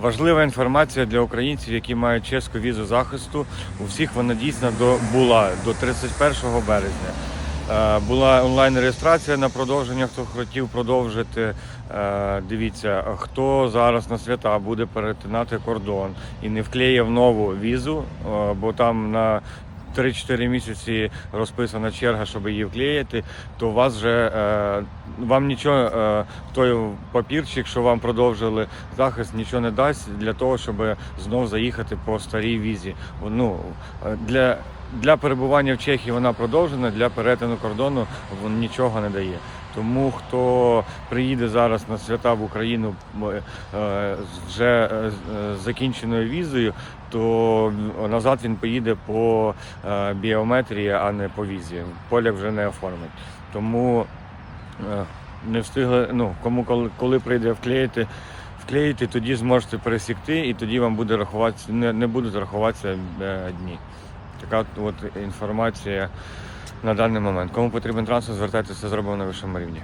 Важлива інформація для українців, які мають чеську візу захисту. У всіх вона дійсно до, була до 31 березня. Е, Була онлайн-реєстрація на продовження, хто хотів продовжити. Е, Дивіться, хто зараз на свята буде перетинати кордон і не вклеїв нову візу, е, бо там на 3-4 місяці розписана черга, щоб її вклеїти, то вас вже е, вам нічого, е, той папірчик, що вам продовжили захист, нічого не дасть для того, щоб знов заїхати по старій візі. Ну, е, для, для перебування в Чехії вона продовжена, для перетину кордону нічого не дає. Тому хто приїде зараз на свята в Україну е, вже е, з закінченою візою, то назад він поїде по е, біометрії, а не по візі. Поляк вже не оформить. Тому не встигли. Ну кому коли, коли прийде вклеїти, вклеїти, тоді зможете пересікти, і тоді вам буде рахуватися, не, не будуть рахуватися дні. Така от інформація на даний момент. Кому потрібен транспорт, звертайтеся, зробимо на вищому рівні.